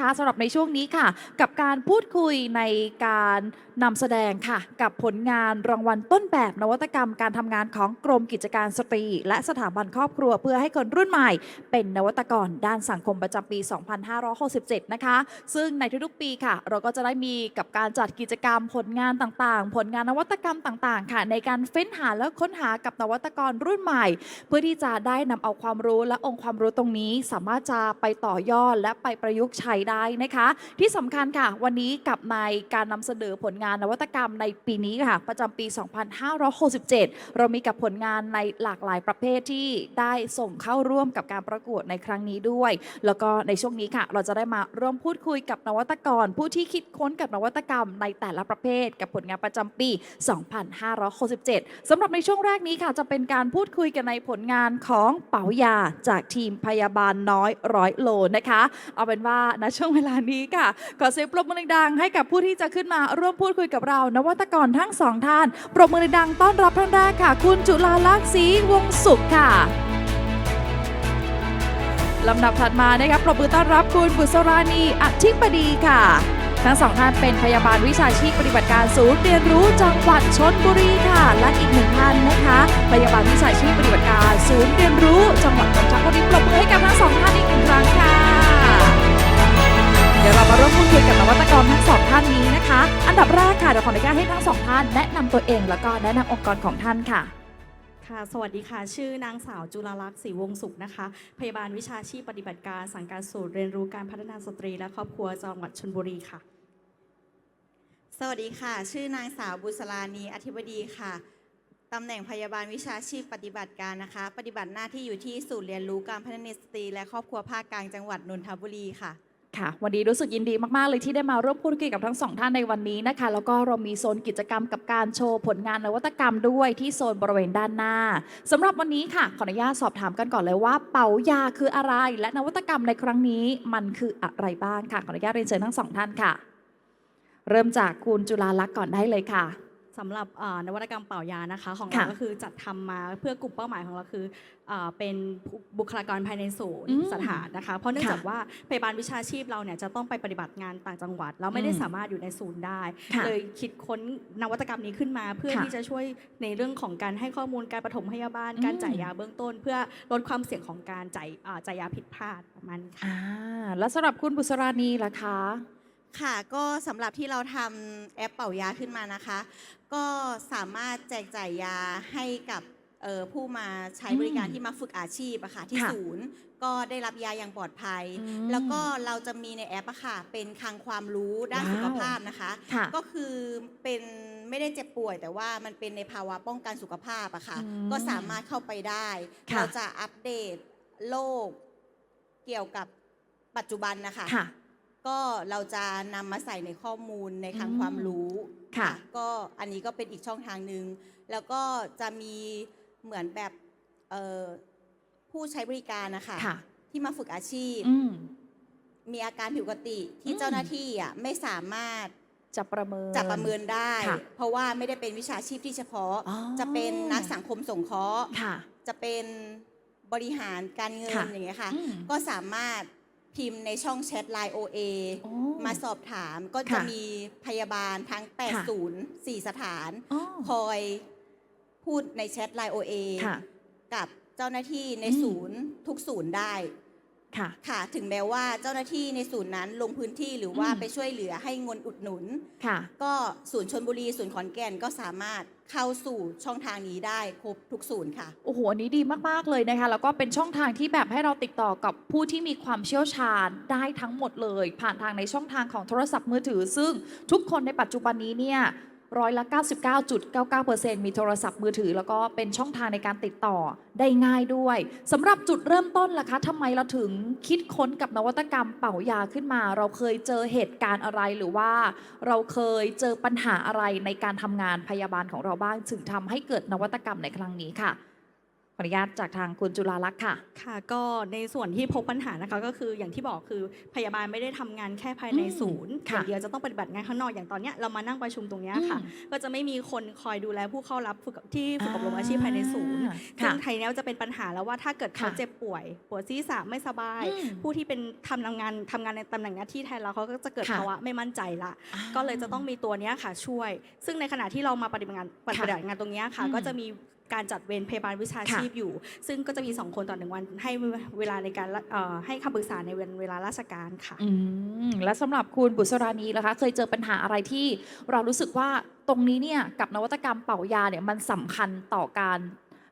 คะสำหรับในช่วงนี้ค่ะ กับการพูดคุยในการนำแสดงค่ะ กับผลงานรางวัลต้นแบบนวัตกรรมการทำงานของกรมกิจการสตรี และสถาบันครอบครัวเพื่อให้คนรุ่นใหม่ เป็นนวัตกรด้านสังคมประจำปี 2567 นะคะ ซึ่งในทุกๆปีค่ะ เราก็จะได้มีกับการจัดกิจกรรมผลงานต่างๆ ผลงานนวัตกรรมต่างๆ ค่ะ ในการเฟ้นหาและค้นหากับนวัตกรรุ่นใหม่ เพื่อที่จะได้นำเอาความรู้และองค์ความรู้ตรงนี้ สามารถจะไปต่อยอดและไปประยุกต์ใช้ได้นะคะ ที่สำคัญค่ะ วันนี้กับในการนำเสนอผลงานนวัตกรรมในปีนี้ค่ะ ประจำปี 2567 เรามีกับผลงานในหลากหลายประเภทที่ได้ส่งเข้าร่วมกับการประกวดในครั้งนี้ด้วย แล้วก็ในช่วงนี้ค่ะ เราจะได้มาร่วมพูดคุยกับนวัตกร ผู้ที่คิดค้นกับนวัตกรรมในแต่ละประเภท กับผลงานประจำปี 2567สำหรับในช่วงแรกนี้ค่ะ จะเป็นการพูดคุยกันในผลงานของเป๋ายาจากทีมพยาบาลน้อยร้อยโลนะคะ เอาเป็นว่าณช่วงเวลานี้ค่ะ ขอเสียงปรบมือดังๆให้กับผู้ที่จะขึ้นมาร่วมพูดคุยกับเรา นวัตกรทั้งสองท่าน ปรบมือดังต้อนรับท่านแรกค่ะ คุณจุลาลักษณ์ศรีวงศ์สุขค่ะลำดับถัดมานะคะปรบมือต้อนรับคุณบุษราณีอธิบดีค่ะ ทั้งสองท่านเป็นพยาบาลวิชาชีพปฏิบัติการศูนย์เรียนรู้จังหวัดชนบุรีค่ะ และอีกหนึ่งท่านนะคะ พยาบาลวิชาชีพปฏิบัติการศูนย์เรียนรู้จังหวัดนนทบุรีปรบมือให้กับทั้งสองท่านอีกหนึ่งครั้งค่ะ เดี๋ยวเรามาร่วมพูดคุยกับนวัตกรทั้งสองท่านนี้นะคะ อันดับแรกค่ะเดี๋ยวขออนุญาตให้ทั้งสองท่านแนะนำตัวเองแล้วก็แนะนำองค์กรของท่านค่ะ ค่ะ สวัสดีค่ะ ชื่อนางสาวจุลลักษณ์ศรีวงศ์สุขนะคะ พยาบาลวิชาชีพปฏิบัติการสังกัดศูนย์เรียนรู้การพัฒนาสตรี และครอบครัวจังหวัดชลบุรีค่ะ สวัสดีค่ะ ชื่อนางสาวบุษรานีอธิบดีค่ะตำแหน่งพยาบาลวิชาชีพปฏิบัติการนะคะ ปฏิบัติหน้าที่อยู่ที่ศูนย์เรียนรู้การพัฒนาสตรี และครอบครัวภาคกลางจังหวัดนนทบุรีค่ะ ค่ะ วันนี้รู้สึกยินดีมาก ๆ เลยที่ได้มาร่วมพูดคุยกับทั้งสองท่านในวันนี้นะคะ แล้วก็เรามีโซนกิจกรรมกับการโชว์ผลงานนวัตกรรมด้วยที่โซนบริเวณด้านหน้าสำหรับวันนี้ค่ะ ขออนุญาตสอบถามกันก่อนเลยว่า เป๋ายาคืออะไร และนวัตกรรมในครั้งนี้มันคืออะไรบ้างค่ะ ขออนุญาตเรียนเชิญทั้งสองท่านค่ะ เริ่มจากคุณจุฬาลักษณ์ก่อนได้เลยค่ะ สำหรับเอ่อนวัตกรรมเป่ายานะคะ ของค่ะเราก็คือจัดทำมาเพื่อกลุ่มเป้าหมายของเราคือเอ่อเป็นบุคลากรภายในศูนย์อืมสถานนะคะ เพราะเนื่องค่ะจากว่าพยาบาลวิชาชีพเราเนี่ยจะต้องไปปฏิบัติงานต่างจังหวัดเราไม่ได้อืมสามารถอยู่ในศูนย์ได้ ค่ะเลยคิดค้นนวัตกรรมนี้ขึ้นมา เพื่อค่ะที่จะช่วยในเรื่องของการให้ข้อมูลการปฐมพยาบาลการอืมจ่ายยาเบื้องต้น เพื่อลดความเสี่ยงของการจ่ายอ่าจ่ายยาผิดพลาดประมาณนี้ค่ะ อ่าแล้วสำหรับคุณบุษรานีล่ะคะ ค่ะก็สำหรับที่เราทำแอปเป่ายาขึ้นมานะคะ ก็สามารถแจกจ่ายยาให้กับเอ่อผู้มาใช้บริการอืมที่มาฝึกอาชีพอะค่ะที่ค่ะศูนย์ ก็ได้รับยาอย่างปลอดภัย อืมแล้วก็เราจะมีในแอปอะค่ะเป็นคลังความรู้ด้านว้าว สุขภาพนะคะ ค่ะ ก็คือเป็นไม่ได้เจ็บป่วย แต่ว่ามันเป็นในภาวะป้องกันสุขภาพอะค่ะ อืมก็สามารถเข้าไปได้ ค่ะ เราจะอัปเดตโลกเกี่ยวกับปัจจุบันนะคะ ค่ะ ก็เราจะนำมาใส่ในข้อมูลในคลังอืมความรู้ค่ะ ก็อันนี้ก็เป็นอีกช่องทางหนึ่งแล้วก็จะมีเหมือนแบบเอ่อผู้ใช้บริการนะคะค่ะ ที่มาฝึกอาชีพ อืม มีอาการผิดปกติที่อืม เจ้าหน้าที่อะไม่สามารถจะประเมิน จะประเมินได้ ค่ะ เพราะว่าไม่ได้เป็นวิชาชีพที่เฉพาะ อ๋อจะเป็นนักสังคมสงเคราะห์ ค่ะ จะเป็นบริหารการเงินค่ะ อย่างเงี้ยค่ะ อืม ก็สามารถ พิมพ์ในช่องแชท Line OA โอ้มาสอบถามก็จะค่ะมีพยาบาลทั้ง ค่ะ8ศูนย์4สถาน อ๋อ คอยพูดในแชท Line OA ค่ะ กับเจ้าหน้าที่ในอืม ศูนย์ทุกศูนย์ได้ ค่ะ ค่ะ ถึงแม้ว่าเจ้าหน้าที่ในศูนย์นั้นลงพื้นที่หรือว่าอืม ไปช่วยเหลือให้เงินอุดหนุน ค่ะ ก็ศูนย์ชนบุรีศูนย์ขอนแก่นก็สามารถเข้าสู่ช่องทางนี้ได้ครบทุกศูนย์ค่ะ โอ้โห อันนี้ดีมาก ๆ เลยนะคะ แล้วก็เป็นช่องทางที่แบบให้เราติดต่อกับผู้ที่มีความเชี่ยวชาญได้ทั้งหมดเลย ผ่านทางในช่องทางของโทรศัพท์มือถือ ซึ่งทุกคนในปัจจุบันนี้เนี่ย ร้อยละ 99.99%มีโทรศัพท์มือถือ แล้วก็เป็นช่องทางในการติดต่อได้ง่ายด้วยสำหรับจุดเริ่มต้นล่ะคะทำไมเราถึงคิดค้นกับนวัตกรรมเป่ายาขึ้นมา เราเคยเจอเหตุการณ์อะไรหรือว่า เราเคยเจอปัญหาอะไรในการทำงานพยาบาลของเราบ้าง ถึงทำให้เกิดนวัตกรรมในครั้งนี้ค่ะ ขออนุญาตจากทางคุณจุฬาลักษณ์ค่ะ ค่ะก็ในส่วนที่พบปัญหานะคะก็คืออย่างที่บอกคือพยาบาลไม่ได้ทำงานแค่ภายในอืมศูนย์อค่ะย่างเดียวจะต้องปฏิบัติงานข้างนอกอย่างตอนเนี้ยเรามานั่งประชุมตรงเนี้ยค่ะอืมก็จะไม่มีคนคอยดูแลผู้เข้ารับฝึกที่ฝึกอบรมอาชีพภายในศูนย์อ่าซึ่ค่ะ งไทยเนี้ยจะเป็นปัญหาแล้วว่าถ้าเกิดเขาค่ะเจ็บป่วยปวดศีรษะไม่สบาย อืมผู้ที่เป็นทำงานทำงานในตำแหน่งหน้าที่แทนเราเขาก็จะเกิดค่ะ ภาวะไม่มั่นใจละอ่าก็เลยจะต้องมีตัวเนี้ยค่ะช่วย ซึ่งในขณะที่เรามาปฏิบัติงานปฏิบัติงานตรงเนี้ยค่ะ อืมก็จะมี การจัดเวรพยาบาลวิชาค่ะชีพอยู่ ซึ่งก็จะมี 2 คนต่อหนึ่งวัน ให้เวลาในการละเอ่อให้คำปรึกษาในเวลาราชการค่ะอืมและสำหรับคุณบุษรานีนะคะ เคยเจอปัญหาอะไรที่เรารู้สึกว่าตรงนี้เนี่ยกับนวัตกรรมเป่ายาเนี่ยมันสำคัญต่อการ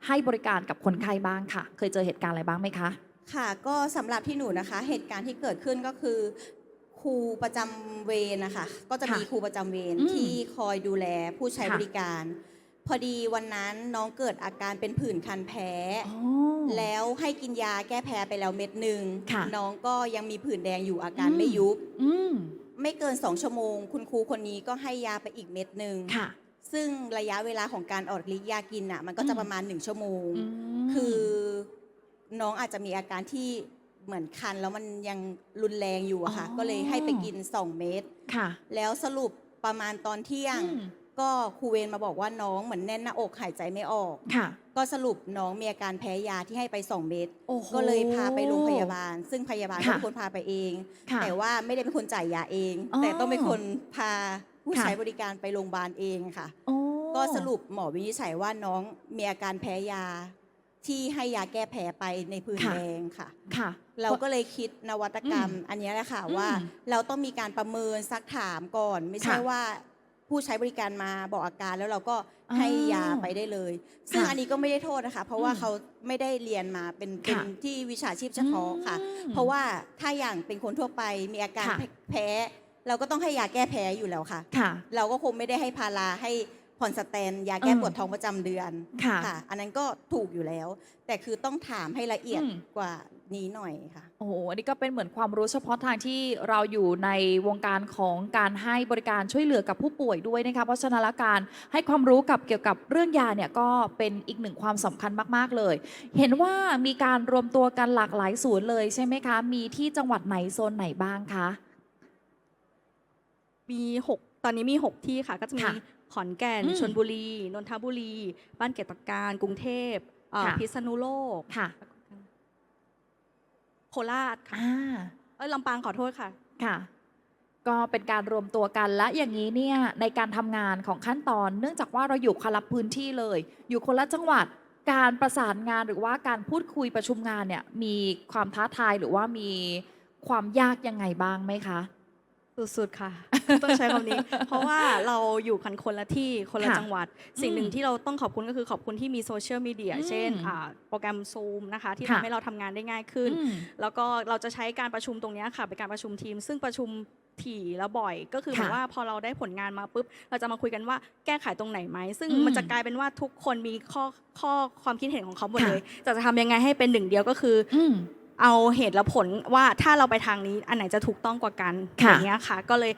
ให้บริการกับคนไข้บ้างค่ะ เคยเจอเหตุการณ์อะไรบ้างไหมคะค่ะก็สำหรับที่หนูนะคะ เหตุการณ์ที่เกิดขึ้นก็คือครูประจำเวรนะคะ ก็จะค่ะมีครูประจำเวรอืมที่คอยดูแลผู้ใช้ค่ะบริการ พอดีวันนั้นน้องเกิดอาการเป็นผื่นคันแพ้ อ๋อ แล้วให้กินยาแก้แพ้ไปแล้วเม็ดหนึ่งค่ะ น้องก็ยังมีผื่นแดงอยู่อาการอืมไม่ยุบ อืมไม่เกินสองชั่วโมง คุณครูคนนี้ก็ให้ยาไปอีกเม็ดหนึ่งค่ะ ซึ่งระยะเวลาของการออกฤทธิ์ยากินอะมันก็จะอืม ประมาณหนึ่งชั่วโมงอืมคือน้องอาจจะมีอาการที่เหมือนคันแล้วมันยังรุนแรงอยู่อะค่ะอ๋อก็เลยให้ไปกิน 2 เม็ดค่ะ แล้วสรุปประมาณตอนเที่ยง อืม ก็ครูเวรมาบอกว่าน้องเหมือนแน่นหน้าอกหายใจไม่ออก ค่ะ ก็สรุปน้องมีอาการแพ้ยาที่ให้ไป 2 เม็ดโอ้โหก็เลยพาไปโรงพยาบาล ซึ่งพยาบาลค่ะเป็นคนพาไปเอง ค่ะแต่ว่าไม่ได้เป็นคนจ่ายยาเอง อ๋อแต่ต้องเป็นคนพาผู้ค่ะ ใช้บริการไปโรงพยาบาลเองค่ะ โอ้ก็สรุปหมอวินิจฉัยว่าน้องมีอาการแพ้ยา ที่ให้ยาแก้แพ้ไปในพื้นค่ะแดงค่ะ ค่ะ เราก็เลยคิดนวัตกรรมอืมอันเนี้ยแหละค่ะอืมว่า เราต้องมีการประเมินซักถามก่อน ไม่ใช่ค่ะว่า ผู้ใช้บริการมาบอกอาการแล้วเราก็ให้อ๋อยาไปได้เลย ซึ่งค่ะอันนี้ก็ไม่ได้โทษนะคะ เพราะว่าอืมเขาไม่ได้เรียนมาเป็นเป็นค่ะที่วิชาชีพเฉพาะค่ะอืมเพราะว่าถ้าอย่างเป็นคนทั่วไปมีอาการค่ะแพ้ เราก็ต้องให้ยาแก้แพ้อยู่แล้วค่ะค่ะเราก็คงไม่ได้ให้พาราให้ผ่อนสแตนยาแก้เออปวดท้องประจำเดือนค่ะ อันนั้นก็ถูกอยู่แล้ว แต่คือต้องถามให้ละเอียดอืมกว่า นี้หน่อยค่ะ โอ้โหอันนี้ก็เป็นเหมือนความรู้เฉพาะทางที่เราอยู่ในวงการของการให้บริการช่วยเหลือกับผู้ป่วยด้วยนะคะเพราะฉะนั้นแล้วการให้ความรู้กับเกี่ยวกับเรื่องยาเนี่ยก็เป็นอีกหนึ่งความสำคัญมาก ๆ เลย เห็นว่ามีการรวมตัวกันหลากหลายศูนย์เลยใช่ไหมคะ มีที่จังหวัดไหนโซนไหนบ้างคะ มี 6 ตอนนี้มี 6 ที่ค่ะ ก็จะมีค่ะขอนแก่นอืมชนบุรี นนทบุรี บ้านเกตการ กรุงเทพเอ่อค่ะ พิษณุโลก ค่ะ โคราชค่ะอ่าเอ้ยลำปางขอโทษค่ะ ค่ะ ก็เป็นการรวมตัวกันและอย่างนี้เนี่ยในการทำงานของขั้นตอน เนื่องจากว่าเราอยู่คนละพื้นที่เลย อยู่คนละจังหวัดการประสานงานหรือว่าการพูดคุยประชุมงานเนี่ยมีความท้าทายหรือว่ามีความยากยังไงบ้างไหมคะ สุดๆค่ะ ต้องใช้คำนี้ เพราะว่าเราอยู่กันคนละที่คนละค่ะจังหวัด สิ่งหนึ่อืงมที่เราต้องขอบคุณก็คือขอบคุณที่มีโซเชียลมีเดียอืมเช่นอ่าโปรแกรม Zoom นะคะ ที่ค่ะ ทำให้เราทำงานได้ง่ายขึ้น อืม แล้วก็เราจะใช้การประชุมตรงเนี้ยค่ะเป็นการประชุมทีม ซึ่งประชุมถี่แล้วบ่อย ก็คือเหมือนค่ะว่าพอเราได้ผลงานมาปุ๊บ เราจะมาคุยกันว่าแก้ไขตรงไหนไหม ซึ่งอืมมันจะกลายเป็นว่าทุกคนมีข้อข้อความคิดเห็นของเขาหมดค่ะ เลยแต่จะทำยังไงให้เป็นหนึ่งเดียวก็คืออืม เอาเหตุและผลว่าถ้าเราไปทางนี้อันไหนจะถูกต้องกว่ากันค่ะอย่างเงี้ยค่ะ ก็เลย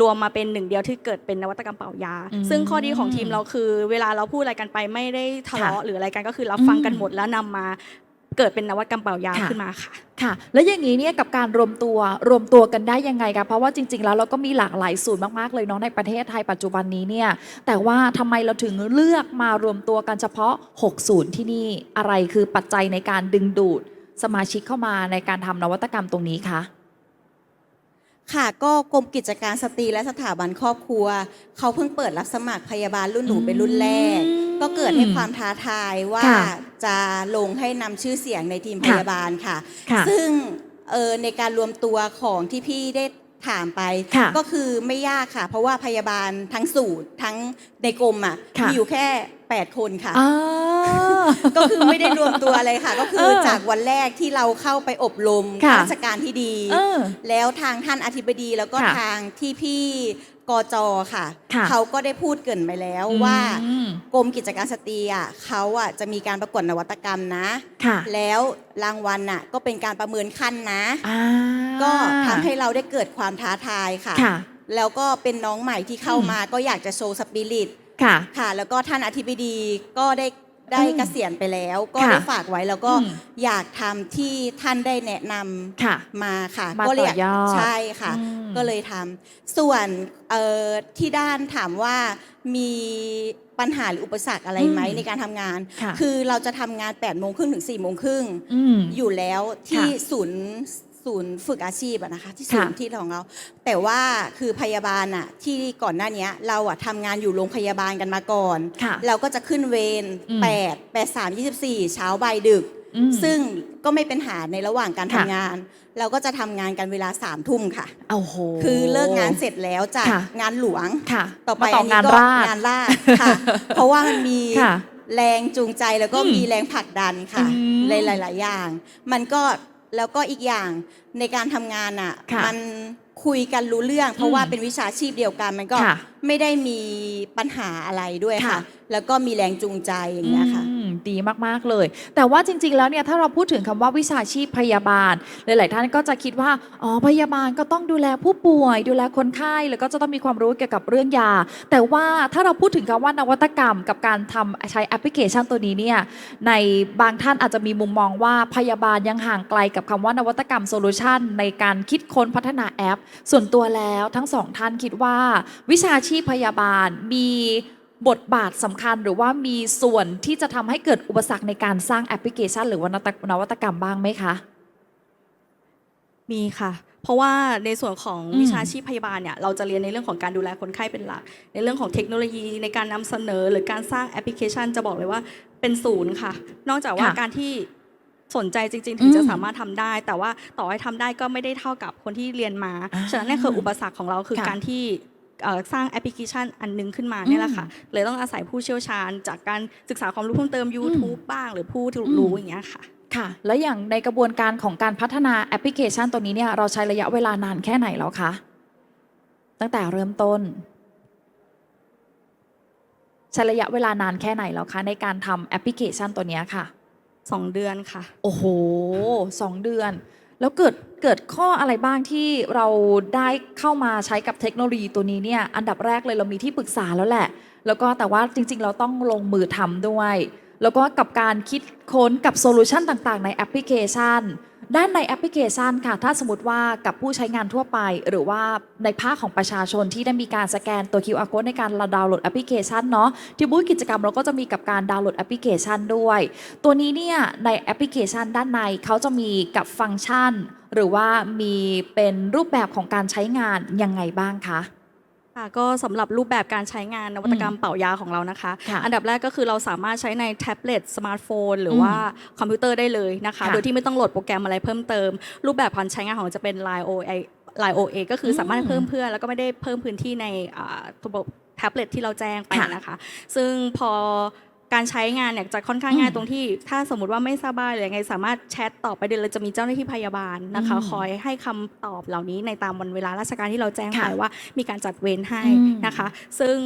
รวมมาเป็นหนึ่งเดียวที่เกิดเป็นนวัตกรรมเป่ายา อืมซึ่งข้อดีของทีมเราคือ เวลาเราพูดอะไรกันไปไม่ได้ทะเลาะค่ะหรืออะไรกันก็คือรับฟังกันอืมหมดแล้วนำมาเกิดเป็นนวัตกรรมเป่ายาค่ะ ขึ้นมาค่ะ ค่ะ แล้วอย่างนี้เนี่ยกับการรวมตัวรวมตัวกันได้ยังไงคะเพราะว่าจริง ๆ แล้วเราก็มีหลากหลายศูนย์มากๆเลยเนาะในประเทศไทยปัจจุบันนี้เนี่ย แต่ว่าทำไมเราถึงเลือกมารวมตัวกันเฉพาะ 6 ศูนย์ที่นี่อะไรคือปัจจัยในการดึงดูด สมาชิกเข้ามาในการทำนวัตกรรมตรงนี้คะ ค่ะก็กรมกิจการสตรีและสถาบันครอบครัว เขาเพิ่งเปิดรับสมัครพยาบาลรุ่นหนูเป็นรุ่นแรกอืมก็เกิดให้ความท้าทายว่าค่ะจะลงให้นำชื่อเสียงในทีมพค่ะยาบาลค่ะ ค่ะซึ่งเออในการรวมตัวของที่พี่ได้ถามไป ค่ะก็คือไม่ยากค่ะ เพราะว่าพยาบาลทั้งสูตรทั้งในกรมอะค่ะ มีอยู่แค่ 8 คนค่ะ อ่า ก็คือไม่ได้รวมตัวอะไรค่ะ ก็คือเออจากวันแรกที่เราเข้าไปอบรมค่ะราชการที่ดี เออแล้วทางท่านอธิบดีแล้วก็ค่ะทางที่พี่กจค่ะ ค่ะ เขาก็ได้พูดเกรินไปแล้วว่า อืมกรมกิจการสตรีอะเขาอะจะมีการประกวดนวัตกรรมนะ ค่ะแล้วรางวัลน่ะก็เป็นการประเมินขั้นนะ อ่าก็ทำให้เราได้เกิดความท้าทายค่ะ ค่ะ แล้วก็เป็นน้องใหม่ที่เข้ามาก็อยากจะโชว์สปิริต ค่ะ ค่ะ แล้วก็ท่านอธิบดีก็ได้ได้อืมเกษียณไปแล้ว ก็ค่ะได้ฝากไว้แล้วก็อืมอยากทำที่ท่านได้แนะนำค่ะมาค่ะ มาก็เลยต่อยอดใช่ค่ะ อืม ก็เลยทำส่วนเอ่อที่ด้านถามว่ามีปัญหาหรืออุปสรรคอะไรไหมอืมในการทำงาน ค่ะ คือเราจะทำงาน8ปดโมงครึ่งถึง4ี่โมงครึ่ง อืม อยู่แล้วที่ค่ะศูนย์ ศูนย์ฝึกอาชีพอะนะคะ ที่ศูนย์ค่ะที่ของเรา แต่ว่าคือพยาบาลอะที่ก่อนหน้าเนี้ยเราอะทำงานอยู่โรงพยาบาลกันมาก่อน ค่ะเราก็จะขึ้นเวรอืม8 8 3 24เช้าบ่ายดึก อืม ซึ่งก็ไม่เป็นหาในระหว่างการค่ะทำงาน เราก็จะทำงานกันเวลาสามทุ่มค่ะ โอ้โห คือเลิกงานเสร็จแล้วจากค่ะ งานหลวง ค่ะต่อไปมาต่ออันงานี้นก็ราช งานราชค่ะ เพราะว่ามันมีค่ะแรงจูงใจแล้วก็อืมมีแรงผลักดันค่ะอืม หลายๆอย่าง มันก็ แล้วก็อีกอย่างในการทำงานอะค่ะมันคุยกันรู้เรื่อง เพราะว่าอืมเป็นวิชาชีพเดียวกันมันก็ค่ะไม่ได้มีปัญหาอะไรด้วยค่ะ ค่ะ แล้วก็มีแรงจูงใจอย่างเงี้ยค่ะ อืม ดีมาก ๆ เลย แต่ว่าจริง ๆ แล้วเนี่ยถ้าเราพูดถึงคำว่าวิชาชีพพยาบาล หลาย ๆ ท่านก็จะคิดว่าอ๋อพยาบาลก็ต้องดูแลผู้ป่วย ดูแลคนไข้แล้วก็จะต้องมีความรู้เกี่ยวกับเรื่องยา แต่ว่าถ้าเราพูดถึงคำว่านวัตกรรม กับการทำใช้แอปพลิเคชันตัวนี้เนี่ยในบางท่านอาจจะมีมุมมองว่าพยาบาลยังห่างไกลกับคำว่านวัตกรรมโซลูชันในการคิดค้นพัฒนาแอป ส่วนตัวแล้วทั้งสองท่านคิดว่า วิชาชีพพยาบาลมี บทบาทสำคัญหรือว่ามีส่วนที่จะทำให้เกิดอุปสรรคในการสร้างแอปพลิเคชัน หรือว่านวัตนวัตกรรมบ้างไหมคะ มีค่ะ เพราะว่าในส่วนของอืมวิชาชีพพยาบาลเนี่ยเราจะเรียนในเรื่องของการดูแลคนไข้เป็นหลัก ในเรื่องของเทคโนโลยีในการนำเสนอหรือการสร้างแอปพลิเคชัน จะบอกเลยว่าเป็นศูนย์ค่ะ นอกจากว่าค่ะการที่สนใจจริงๆ ถึงจะอืมสามารถทำได้ แต่ว่าต่อให้ทำได้ก็ไม่ได้เท่ากับคนที่เรียนมาอ่าฉะนั้นเนี่ยคืออุปสรรคของเราคือค่ะการที่เอ่อ สร้างแอปพลิเคชันอันหนึงขึ้นมาเนี่ยแหละค่ะ เลยต้องอาศัยผู้เชี่ยวชาญ จากการศึกษาความรู้เพิ่มเติม YouTube บ้าง หรือผู้ที่อืมรู้อย่างเงี้ยค่ะค่ะ แล้วอย่างในกระบวนการของการพัฒนาแอปพลิเคชันตัวนี้เนี่ยเราใช้ระยะเวลานานแค่ไหนแล้วคะตั้งแต่เริ่มต้นใช้ระยะเวลานานแค่ไหนแล้วคะในการทำแอปพลิเคชันตัวเนี้ยค่ะ2เดือนค่ะ โอ้โหสองเดือน แล้วเกิด เกิดข้ออะไรบ้างที่เราได้เข้ามาใช้กับเทคโนโลยีตัวนี้เนี่ยอันดับแรกเลยเรามีที่ปรึกษาแล้วแหละ แล้วก็แต่ว่าจริง ๆ เราต้องลงมือทำด้วย แล้วก็กับการคิดค้นกับโซลูชันต่างๆ ในแอปพลิเคชัน ด้านในแอปพลิเคชันค่ะ ถ้าสมมติว่ากับผู้ใช้งานทั่วไป หรือว่าในภาคของประชาชนที่ได้มีการสแกนตัว QR code ในการดาวน์โหลดแอปพลิเคชันเนาะที่บูธกิจกรรมเราก็จะมีกับการดาวน์โหลดแอปพลิเคชันด้วย ตัวนี้เนี่ยในแอปพลิเคชันด้านในเขาจะมีกับฟังก์ชัน หรือว่ามีเป็นรูปแบบของการใช้งานยังไงบ้างคะ ค่ะก็สำหรับรูปแบบการใช้งานนวัตกรรมเป่ายาของเรานะคะ ค่ะอันดับแรกก็คือเราสามารถใช้ในแท็บเล็ตสมาร์ทโฟน หรือมว่าคอมพิวเตอร์ได้เลยนะคะ ค่ะโดยที่ไม่ต้องโหลดโปรแกรมอะไรเพิ่มเติม รูปแบบการใช้งานของเราจะเป็น Line OA Line OA ก็คือสามารถอืมเพิ่มเพื่อนแล้วก็ไม่ได้เพิ่มพื้นที่ในอ่าระบบแท็บเล็ตที่เราแจ้งไปค่ะ นะคะ ซึ่งพอ การใช้งานเนี่ยจะค่อนข้างง่ายอืมตรงที่ ถ้าสมมติว่าไม่สบายหรือยังไงสามารถแชทตอบไปเดยเลยจะมีเจ้าหน้าที่พยาบาลนะคะอืมคอยให้คำตอบเหล่านี้ในตามวันเวลาราชการที่เราแจ้งค่ะไปว่ามีการจัดเวรให้อืมนะคะ ซึ่ง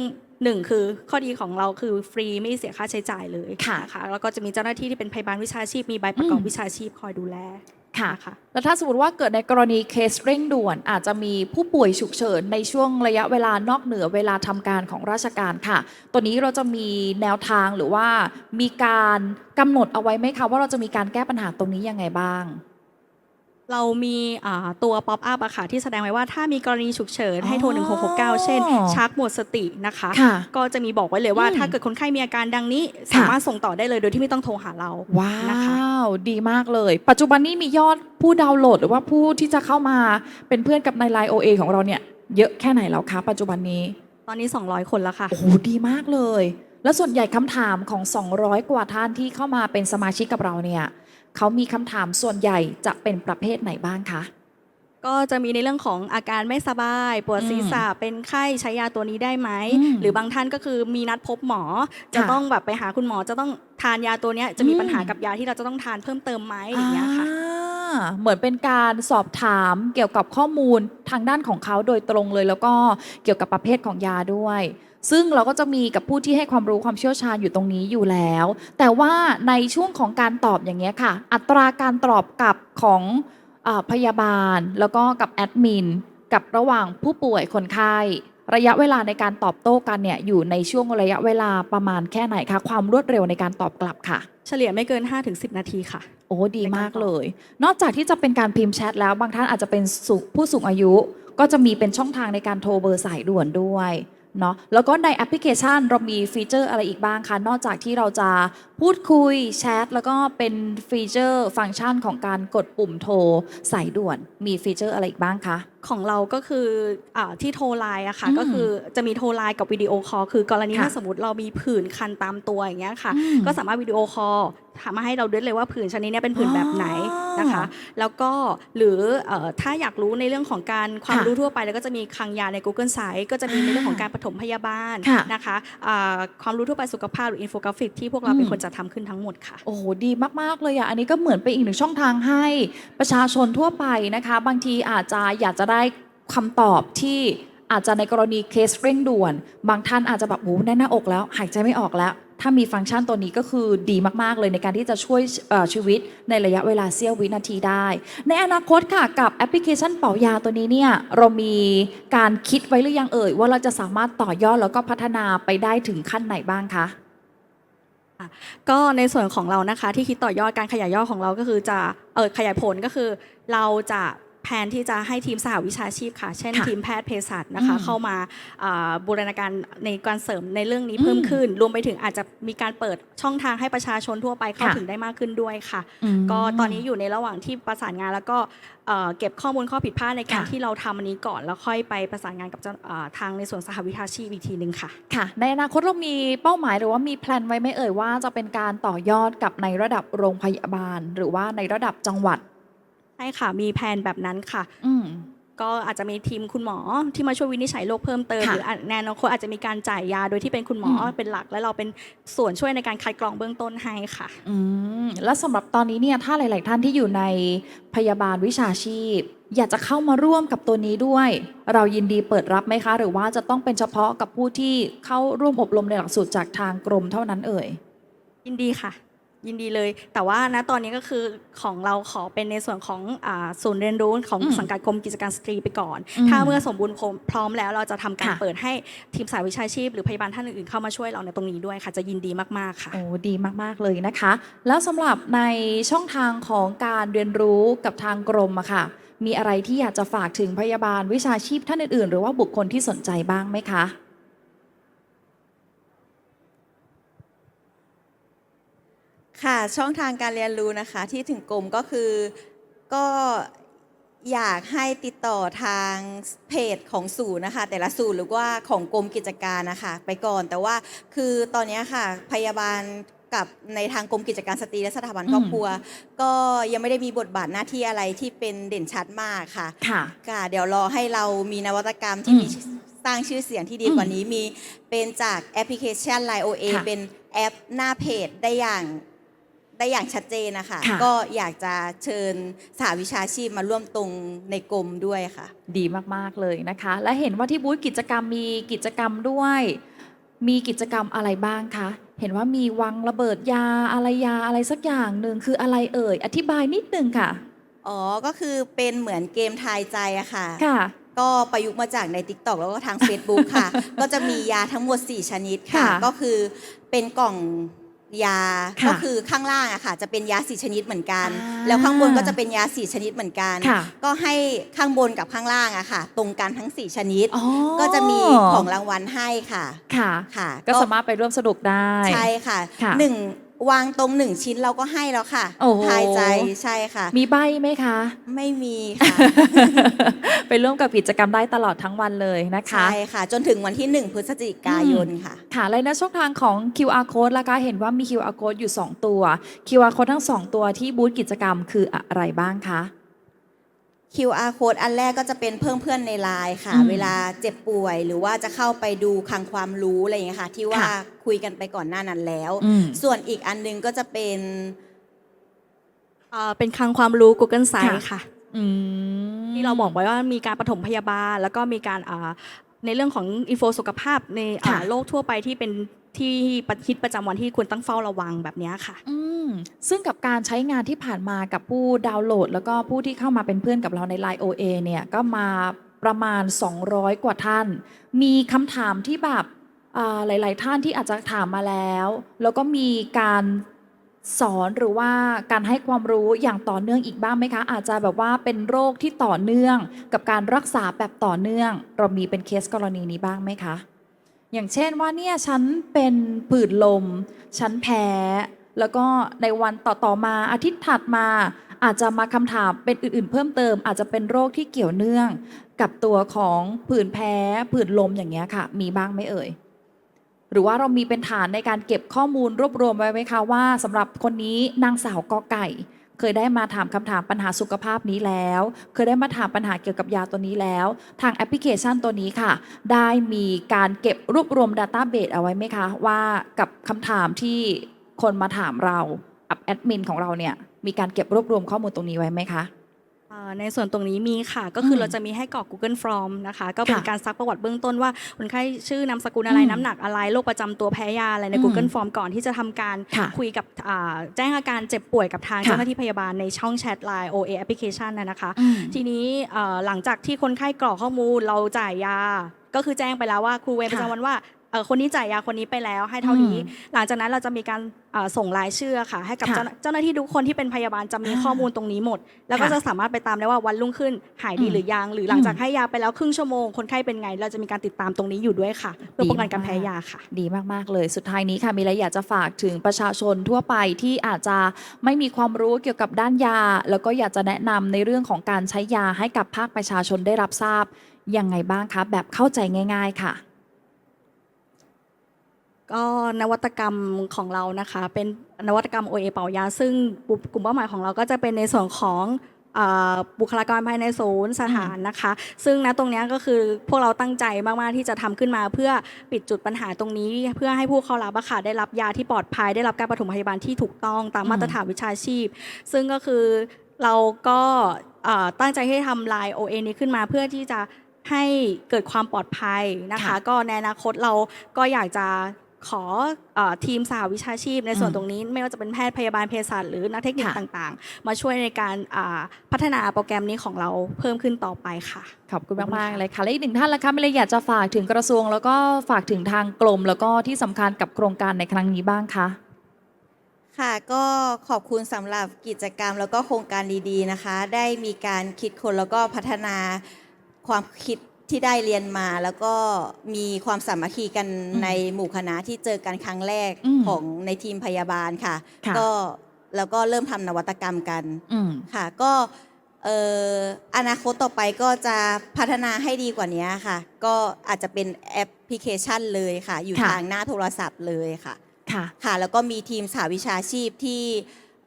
หนึ่งคือข้อดีของเราคือฟรีไม่เสียค่าใช้จ่ายเลยค่ะนะคะแล้วก็จะมีเจ้าหน้าที่ที่เป็นพยาบาลวิชาชีพมีใบประกอบอืมวิชาชีพคอยดูแล ค่ะนะคะแล้วถ้าสมมติว่าเกิดในกรณีเคสเร่งด่วน อาจจะมีผู้ป่วยฉุกเฉินในช่วงระยะเวลานอกเหนือเวลาทำการของราชการค่ะ ตัวนี้เราจะมีแนวทางหรือว่ามีการกำหนดเอาไว้ไหมคะว่าเราจะมีการแก้ปัญหาตรงนี้ยังไงบ้าง เรามีอ่าตัวป๊อปอัพอะค่ะที่แสดงไว้ว่าถ้ามีกรณีฉุกเฉินให้โทรอ๋อ1669 เช่นชักหมดสตินะคะค่ะก็จะมีบอกไว้เลยว่าอืมถ้าเกิดคนไข้มีอาการดังนี้ค่ะสามารถส่งต่อได้เลยโดยที่ไม่ต้องโทรหาเรา ว้านะคะวดีมากเลย ปัจจุบันนี้มียอดผู้ดาวน์โหลด หรือว่าผู้ที่จะเข้ามาเป็นเพื่อนกับในไลน์ OA ของเราเนี่ย เยอะแค่ไหนแล้วคะปัจจุบันนี้ ตอนนี้ 200 คนแล้วค่ะ โอ้โหดีมากเลย แล้วส่วนใหญ่คำถามของ 200 กว่าท่านที่เข้ามาเป็นสมาชิกกับเราเนี่ย เขามีคำถามส่วนใหญ่จะเป็นประเภทไหนบ้างคะ ก็จะมีในเรื่องของอาการไม่สบาย ปวดศีรษะเป็นไข้ใช้ยาตัวนี้ได้ไหม อืมหรือบางท่านก็คือมีนัดพบหมอ จะค่ะต้องแบบไปหาคุณหมอจะต้องทานยาตัวเนี้ยจะมีอืม ปัญหากับยาที่เราจะต้องทานเพิ่มเติมไหมอย่างเงี้ยค่ะ อ่าเหมือนเป็นการสอบถามเกี่ยวกับข้อมูลทางด้านของเขาโดยตรงเลย แล้วก็เกี่ยวกับประเภทของยาด้วย ซึ่งเราก็จะมีกับผู้ที่ให้ความรู้ความเชี่ยวชาญอยู่ตรงนี้อยู่แล้ว แต่ว่าในช่วงของการตอบอย่างเงี้ยค่ะ อัตราการตอบกลับของอาพยาบาล แล้วก็กับแอดมินกับระหว่างผู้ป่วยคนไข้ระยะเวลาในการตอบโต้กันเนี่ยอยู่ในช่วงระยะเวลาประมาณแค่ไหนคะความรวดเร็วในการตอบกลับค่ะ เฉลี่ยไม่เกิน 5-10 นาทีค่ะ โอ้ดีมากเลย นอกจากที่จะเป็นการพิมพ์แชทแล้วบางท่านอาจจะเป็นสุผู้สูงอายุ ก็จะมีเป็นช่องทางในการโทรเบอร์สายด่วนด้วย เนาะแล้วก็ในแอปพลิเคชันเรามีฟีเจอร์อะไรอีกบ้างคะนอกจากที่เราจะพูดคุยแชทแล้วก็เป็นฟีเจอร์ฟังก์ชันของการกดปุ่มโทรสายด่วน มีฟีเจอร์อะไรอีกบ้างคะ ของเราก็คืออาที่โทรไลน์อะค่ะอืมก็คือจะมีโทรไลน์กับวิดีโอคอลคือกรณีค่ะถ้าสมมติเรามีผื่นคันตามตัวอย่างเงี้ยค่ะอืมก็สามารถวิดีโอคอลทำมาให้เราดูได้เลยว่าผื่นชนิดเนี้ยเป็นผื่นแบบไหนอ๋อนะคะ แล้วก็หรือเอ่อถ้าอยากรู้ในเรื่องของการความค่ะรู้ทั่วไป แล้วก็จะมีคลังยาใน Google Site ก็จะมีในเรื่องของการปฐมพยาบาลค่ะนะคะอ่าความรู้ทั่วไปสุขภาพหรืออินโฟกราฟิกที่พวกเราเป็นอืมคนจัดทำขึ้นทั้งหมดค่ะ โอ้โหดีมากๆเลยอะอันนี้ก็เหมือนเป็นอีกหนึ่งช่องทางให้ประชาชนทั่วไปนะคะ บางทีอาจจะอยากจะได้คำตอบที่อาจจะในกรณีเคสเร่งด่วน บางท่านอาจจะแบบโอ้แน่นหน้าอกแล้ว หายใจไม่ออกแล้ว ถ้ามีฟังก์ชันตัวนี้ก็คือดีมาก ๆ เลยในการที่จะช่วยชีวิตในระยะเวลาเสี้ยววินาทีได้ ในอนาคตค่ะ กับแอปพลิเคชันเป่ายาตัวนี้เนี่ยเรามีการคิดไว้หรือยังเอ่ย ว่าเราจะสามารถต่อยอดแล้วก็พัฒนาไปได้ถึงขั้นไหนบ้างคะ ก็ในส่วนของเรานะคะที่คิดต่อยอดการขยายยอดของเราก็คือจะเออขยายผลก็คือเราจะ แผนที่จะให้ทีมสหวิชาชีพค่ะ เช่นค่ะทีมแพทย์เภสัชนะคะ อืมเข้ามาอ่าบูรณาการในการเสริมในเรื่องนี้อืมเพิ่มขึ้น รวมไปถึงอาจจะมีการเปิดช่องทางให้ประชาชนทั่วไปเข้าค่ะ ถึงได้มากขึ้นด้วยค่ะ อืม ก็ตอนนี้อยู่ในระหว่างที่ประสานงาน แล้วก็เอ่อเก็บข้อมูลข้อผิดพลาดในการค่ะ ที่เราทำอันนี้ก่อน แล้วค่อยไปประสานงานกับเจ้าอ่าทางในส่วนสหวิชาชีพอีกทีหนึ่งค่ะ ค่ะ ในอนาคตเรามีเป้าหมายหรือว่ามีแพลนไว้ไหมเอ่ยว่าจะเป็นการต่อยอดกับในระดับโรงพยาบาล หรือว่าในระดับจังหวัด ใช่ค่ะ มีแผนแบบนั้นค่ะ อืม ก็อาจจะมีทีมคุณหมอที่มาช่วยวินิจฉัยโรคเพิ่มเติม ค่ะหรือในอนาคตอาจจะมีการจ่ายยาโดยที่เป็นคุณหมออม เป็นหลัก และเราเป็นส่วนช่วยในการคัดกรองเบื้องต้นให้ค่ะ อืม แล้วสำหรับตอนนี้เนี่ยถ้าหลาย ๆ ท่านที่อยู่ในพยาบาลวิชาชีพ อยากจะเข้ามาร่วมกับตัวนี้ด้วย เรายินดีเปิดรับไหมคะ หรือว่าจะต้องเป็นเฉพาะกับผู้ที่เข้าร่วมอบรมในหลักสูตรจากทางกรมเท่านั้นเอ่ย ยินดีค่ะ ยินดีเลย แต่ว่าณตอนนี้ก็คือของเราขอเป็นในส่วนของอาศูนย์เรียนรู้ของอืมสังกัดกรมกิจการสตรีไปก่อนอืมถ้าเมื่อสมบูรณ์พร้อมแล้วเราจะทำการค่ะ เปิดให้ทีมสายวิชาชีพ หรือพยาบาลท่านอื่นๆเข้ามาช่วยเราในตรงนี้ด้วยค่ะจะยินดีมากๆค่ะ โอ้ดีมาก ๆ เลยนะคะ แล้วสำหรับในช่องทางของการเรียนรู้กับทางกรมอะค่ะ มีอะไรที่อยากจะฝากถึงพยาบาลวิชาชีพท่านอื่น ๆ หรือว่าบุคคลที่สนใจบ้างไหมคะ ค่ะช่องทางการเรียนรู้นะคะที่ถึงกรมก็คือก็อยากให้ติดต่อทางเพจของศูนย์นะคะ แต่ละศูนย์หรือว่าของกรมกิจการนะคะไปก่อนแต่ว่าคือตอนเนี้ยค่ะ พยาบาลกับในทางกรมกิจการสตรีและสถาบันอืมครอบครัว ก็ยังไม่ได้มีบทบาทหน้าที่อะไรที่เป็นเด่นชัดมากค่ะค่ะค่ะ เดี๋ยวรอให้เรามีนวัตกรรมที่อืมมีสร้างชื่อเสียงที่ดีกว่านี้มีเป็นจากแอปพลิเคชัน Line OA ค่ะเป็นแอปหน้าเพจได้อย่าง ได้อย่างชัดเจนนะคะ ค่ะ ก็อยากจะเชิญสหวิชาชีพมาร่วมตรงในกรมด้วยค่ะ ดีมาก ๆ เลยนะคะ และเห็นว่าที่บูธกิจกรรมมีกิจกรรมด้วย มีกิจกรรมอะไรบ้างคะ เห็นว่ามีวังระเบิดยาอะไรยาอะไรสักอย่างหนึ่งคืออะไรเอ่ย อธิบายนิดนึงค่ะ อ๋อ ก็คือเป็นเหมือนเกมทายใจอะค่ะ ค่ะ ก็ประยุกต์มาจากใน t ิ k t o k แล้วก็ทาง Facebook ค่ะ ก็จะมียาทั้งหมด 4 ชนิดค่ะ ค่ะก็คือเป็นกล่อง ยา ค่ะก็คือข้างล่างอะค่ะ จะเป็นยาสี่ชนิดเหมือนกัน อ่าแล้วข้างบนก็จะเป็นยาสี่ชนิดเหมือนกัน ค่ะ ก็ให้ข้างบนกับข้างล่างอะค่ะ ตรงกันทั้ง4ชนิด อ๋อก็จะมีของรางวัลให้ค่ะค่ะ ค่ะ ก็สามารถไปร่วมสนุกได้ ใช่ค่ะค่ะ หนึ่ง วางตรงหนึ่งชิ้นเราก็ให้แล้วค่ะโอ้โห ทายใจใช่ค่ะ มีใบไหมคะ ไม่มีค่ะ ไปร่วมกับกิจกรรมได้ตลอดทั้งวันเลยนะคะ ใช่ค่ะ จนถึงวันที่1พฤศจิกายนค่ะ ค่ะและในช่องทางของ QR code ล่ะคะเห็นว่ามี QR code อยู่ 2 ตัว QR code ทั้ง 2 ตัวที่บูธกิจกรรมคืออะไรบ้างคะ QR code อันแรกก็จะเป็นเพิ่มเพื่อนในไลน์ค่ะ อืมเวลาเจ็บป่วย หรือว่าจะเข้าไปดูคลังความรู้อะไรอย่างเงี้ยค่ะ ที่ว่าค่ะ คุยกันไปก่อนหน้านั้นแล้ว อืม ส่วนอีกอันหนึงก็จะเป็น เอ่อเป็นคลังความรู้ Google Site ค่ะ ค่ะ อืม ที่เราบอกไว้ว่ามีการปฐมพยาบาล แล้วก็มีการอ่าในเรื่องของอินโฟสุขภาพในอ่าค่ะ โลกทั่วไปที่เป็น ที่ประคิดประจำวันที่ควรต้องเฝ้าระวังแบบนี้ค่ะ อืมซึ่งกับการใช้งานที่ผ่านมากับผู้ดาวน์โหลด แล้วก็ผู้ที่เข้ามาเป็นเพื่อนกับเราใน Line OA เนี่ยก็มาประมาณ 200 กว่าท่าน มีคำถามที่แบบหลาย ๆ ท่านที่อาจจะถามมาแล้ว แล้วก็มีการสอนหรือว่าการให้ความรู้อย่างต่อเนื่องอีกบ้างไหมคะ อาจจะแบบว่าเป็นโรคที่ต่อเนื่อง กับการรักษาแบบต่อเนื่อง เรามีเป็นเคสกรณีนี้บ้างไหมคะ อย่างเช่นว่าเนี่ยฉันเป็นผื่นลม ฉันแพ้ แล้วก็ในวันต่อๆมาอาทิตย์ถัดมา อาจจะมาคำถามเป็นอื่นๆ เพิ่มเติม อาจจะเป็นโรคที่เกี่ยวเนื่อง กับตัวของผื่นแพ้ผื่นลมอย่างเงี้ยค่ะ มีบ้างไหมเอ่ยหรือว่าเรามีเป็นฐานในการเก็บข้อมูลรวบรวมไว้ไหมคะว่าสำหรับคนนี้นางสาวกอไก่ เคยได้มาถามคำถามปัญหาสุขภาพนี้แล้ว เคยได้มาถามปัญหาเกี่ยวกับยาตัวนี้แล้ว ทางแอปพลิเคชันตัวนี้ค่ะ ได้มีการเก็บรวบรวม Database เอาไว้ไหมคะ ว่ากับคำถามที่คนมาถามเราอับแอดมินของเราเนี่ยมีการเก็บรวบรวมข้อมูลตรงนี้ไว้ไหมคะ อ่อในส่วนตรงนี้มีค่ะ ก็คืออมเราจะมีให้กรอก Google Form นะคะ ก็เป็นค่ะการซักประวัติเบื้องต้นว่าคนไข้ชื่อนามสกุลอะไรอืมน้ำหนักอะไรโรคประจำตัวแพ้ยาอะไรใน อืม Google Form ก่อนที่จะทำการค่ะคุยกับอ่าแจ้งอาการเจ็บป่วยกับทางค่ะ เจ้าหน้าที่พยาบาลในช่องแชท Line OA Application นะนะคะ อืม ทีนี้เอ่อหลังจากที่คนไข้กรอกข้อมูลเราจ่ายยา ก็คือแจ้งไปแล้วว่าครูเวรค่ะประจำวันว่าเอ่อคนนี้จ่ายยาคนนี้ไปแล้วให้เท่านี้อืมหลังจากนั้นเราจะมีการเอ่อส่งรายชื่อค่ะ ให้กับค่ะเจ้าเจ้าหน้าที่ทุกคนที่เป็นพยาบาลจะมีอ่าข้อมูลตรงนี้หมด แล้วก็ค่ะจะสามารถไปตามได้ว่าวันรุ่งขึ้นหายดีอืมหรือยัง หรือหลังจากอืมให้ยาไปแล้วครึ่งชั่วโมงคนไข้เป็นไง เราจะมีการติดตามตรงนี้อยู่ด้วยค่ะ เพื่อป้องกันการแพ้ยาค่ะ ดีมากๆเลยสุดท้ายนี้ค่ะมีอะไรอยากจะฝากถึงประชาชนทั่วไปที่อาจจะไม่มีความรู้เกี่ยวกับด้านยา แล้วก็อยากจะแนะนำในเรื่องของการใช้ยาให้กับภาคประชาชนได้รับทราบยังไงบ้างคะแบบเข้าใจง่าย ๆ ค่ะ ก็นวัตกรรมของเรานะคะ เป็นนวัตกรรม OA เป่ายา ซึ่งกลุ่มเป้าหมายของเราก็จะเป็นในส่วนของอ่าบุคลากรภายในศูนย์สถานนะคะ ซึ่งณตรงเนี้ยก็คือพวกเราตั้งใจมาก ๆ ที่จะทำขึ้นมาเพื่อปิดจุดปัญหาตรงนี้ เพื่อให้ผู้เข้ารับอะค่ะได้รับยาที่ปลอดภัย ได้รับการปฐมพยาบาลที่ถูกต้องตามอืมมาตรฐานวิชาชีพ ซึ่งก็คือเราก็เอ่อตั้งใจให้ทำลาย OA นี้ขึ้นมาเพื่อที่จะให้เกิดความปลอดภัยนะคะค่ะก็ในอนาคตเราก็อยากจะ ขอเออทีมสาววิชาชีพในส่วนอืมตรงนี้ ไม่ว่าจะเป็นแพทย์พยาบาลเภสัชหรือนักเทคนิคค่ะต่างๆ มาช่วยในการอ่าพัฒนาโปรแกรมนี้ของเราเพิ่มขึ้นต่อไปค่ะ ขอบคุณขอบคุณมากๆค่ะเลยค่ะ และอีกหนึ่งท่านละคะมีอะไรอยากจะฝากถึงกระทรวง แล้วก็ฝากถึงทางกรมแล้วก็ที่สำคัญกับโครงการในครั้งนี้บ้างคะค่ะก็ขอบคุณสำหรับกิจกรรมแล้วก็โครงการดีๆนะคะ ได้มีการคิดคนแล้วก็พัฒนาความคิด ที่ได้เรียนมาแล้วก็มีความสามัคคีกันอืมในหมู่คณะที่เจอกันครั้งแรกอืมของในทีมพยาบาลค่ะ ค่ะ ก็แล้วก็เริ่มทำนวัตกรรมกันอืม ค่ะ ก็เอ่ออนาคตต่อไปก็จะพัฒนาให้ดีกว่านี้ค่ะ ก็อาจจะเป็นแอปพลิเคชันเลยค่ะ อยู่ค่ะ ทางหน้าโทรศัพท์เลยค่ะ ค่ะ ค่ะแล้วก็มีทีมสาวิชาชีพที่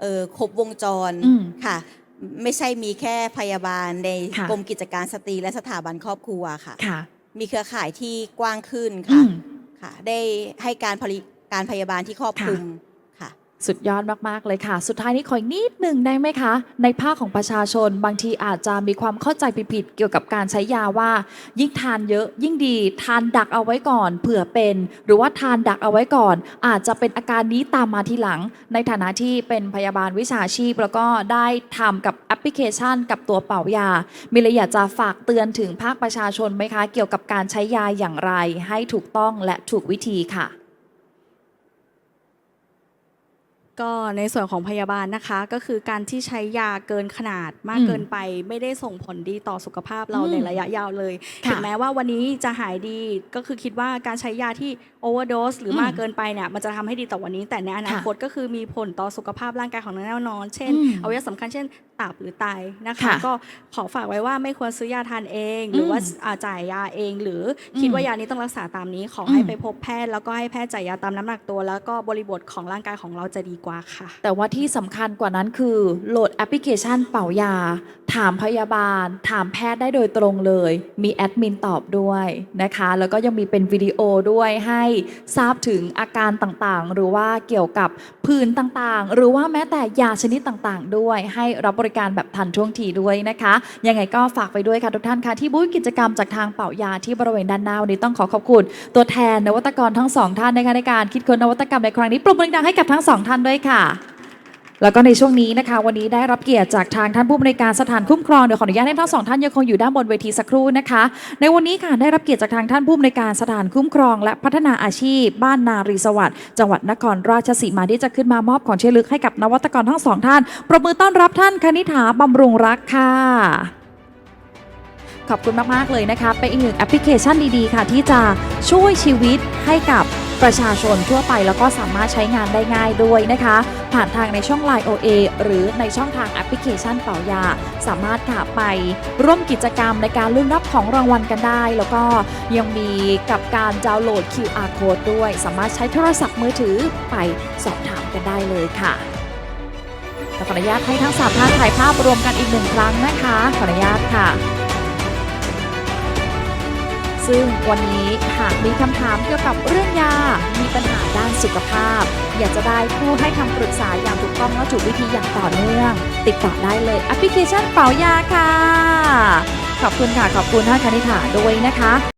เอ่อครบวงจรอืม ค่ะ ไม่ใช่มีแค่พยาบาลในค่ะ กรมกิจการสตรีและสถาบันครอบครัวค่ะ ค่ะ มีเครือข่ายที่กว้างขึ้นอืค่ะม ค่ะ ได้ให้การผลิตการพยาบาลที่ครอบคลุมค่ะ สุดยอดมากๆเลยค่ะ สุดท้ายนี้ขออีกนิดหนึ่งได้ไหมคะ ในภาคของประชาชน บางทีอาจจะมีความเข้าใจผิดๆเกี่ยวกับการใช้ยาว่า ยิ่งทานเยอะ ยิ่งดีทานดักเอาไว้ก่อน เผื่อเป็น หรือว่าทานดักเอาไว้ก่อน อาจจะเป็นอาการนี้ตามมาทีหลัง ในฐานะที่เป็นพยาบาลวิชาชีพ แล้วก็ได้ทำกับแอปพลิเคชัน กับตัวเป่ายา มีอะไรอยากจะฝากเตือนถึงภาคประชาชนไหมคะ เกี่ยวกับการใช้ยาอย่างไร ให้ถูกต้องและถูกวิธีค่ะ ก็ในส่วนของพยาบาลนะคะ ก็คือการที่ใช้ยาเกินขนาดมากอืมเกินไป ไม่ได้ส่งผลดีต่อสุขภาพเราอืมในระยะยาวเลยค่ะถึงแม้ว่าวันนี้จะหายดีก็คือคิดว่าการใช้ยาที่โอเวอร์โดสหรืออมมากเกินไปเนี่ยมันจะทำให้ดีต่อวันนี้แต่ในอนาคตก็คือมีผลต่อสุขภาพร่างกายของเราแน่นอน เช่นอืม อวัยวะสำคัญเช่น ตับหรือไตนะคะ ค่ะก็ขอฝากไว้ว่าไม่ควรซื้อยาทานเอง หรือว่าอืมอ่าจ่ายยาเอง หรือคิดอืมว่ายานี้ต้องรักษาตามนี้ขอให้อืม ไปพบแพทย์แล้วก็ให้แพทย์จ่ายยาตามน้ำหนักตัว แล้วก็บริบทของร่างกายของเราจะดีกว่าค่ะ แต่ว่าที่สำคัญกว่านั้นคือโหลดแอปพลิเคชันเป่ายา ถามพยาบาล ถามแพทย์ได้โดยตรงเลย มีแอดมินตอบด้วยนะคะ แล้วก็ยังมีเป็นวิดีโอด้วยให้ทราบถึงอาการต่างๆ หรือว่าเกี่ยวกับผื่นต่างๆ หรือว่าแม้แต่ยาชนิดต่างๆ ด้วยให้รับบริการแบบทันท่วงทีด้วยนะคะ ยังไงก็ฝากไปด้วยค่ะทุกท่านค่ะที่บูธกิจกรรมจากทางเป่ายาที่บริเวณด้านหน้าวันนี้ต้องขอขอบคุณ ตัวแทนนวัตกรทั้งสองท่านนะคะในการคิดค้นนวัตกรรมในครั้งนี้ปรบมือดังให้กับทั้งสองท่านด้วยค่ะ แล้วก็ในช่วงนี้นะคะ วันนี้ได้รับเกียรติจากทางท่านผู้บริการสถานคุ้มครองเดี๋ยวขออนุญาตให้ทั้งสองท่านยังคงอยู่ด้านบนเวทีสักครู่นะคะ ในวันนี้ค่ะได้รับเกียรติจากทางท่านผู้บริการสถานคุ้มครอง และพัฒนาอาชีพ บ้านนารีสวัสดิ์จังหวัดนครราชสีมาที่จะขึ้นมามอบของเชื่อลึกให้กับนวัตกรทั้งสองท่านปรบมือต้อนรับท่านคณิษฐาบำรุงรักค่ะ ขอบคุณมาก ๆ เลยนะคะ เป็นอีกหนึ่งแอปพลิเคชันดี ๆ ค่ะ ที่จะช่วยชีวิตให้กับประชาชนทั่วไปแล้วก็สามารถใช้งานได้ง่ายด้วยนะคะ ผ่านทางในช่อง Line OA หรือในช่องทางแอปพลิเคชันเป่ายา สามารถค่ะไปร่วมกิจกรรมในการลุ้นรับของรางวัลกันได้ แล้วก็ยังมีกับการดาวน์โหลด QR code ด้วย สามารถใช้โทรศัพท์มือถือไปสอบถามกันได้เลยค่ะขออนุญาตให้ทั้งสามท่านถ่ายภาพรวมกันอีกหนึ่งครั้งนะคะขออนุญาตค่ะ ซึ่งวันนี้หากมีคำถามเกี่ยวกับเรื่องยา มีปัญหาด้านสุขภาพ อยากจะได้ผู้ให้คำปรึกษาอย่างถูกต้องและถูกวิธีอย่างต่อเนื่อง ติดต่อได้เลยแอปพลิเคชันเป๋ายาค่ะ ขอบคุณค่ะ ขอบคุณท่านคณิษฐาด้วยนะคะ